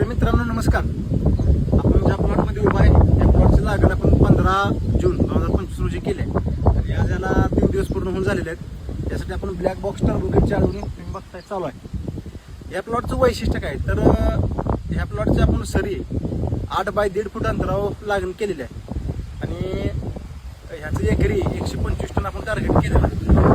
मित्रांनो नमस्कार. आपण ज्या प्लॉटमध्ये उभा आहे त्या प्लॉटची लागण आपण पंधरा जून दोन हजार पंचवीस रोजी केले आणि आज याला तीन दिवस पूर्ण होऊन झालेले आहेत. त्यासाठी आपण ब्लॅक बॉक्स टर्बोकेटची अडवणी तुम्ही बघताय चालू आहे. या प्लॉटचं वैशिष्ट्य काय? तर ह्या प्लॉटची आपण सरी आठ बाय दीड फूट अंतरावर लागण केलेली आहे. आणि ह्याचं एकरी एकशे पंचवीस टन आपण टार्गेट केलेलं आहे.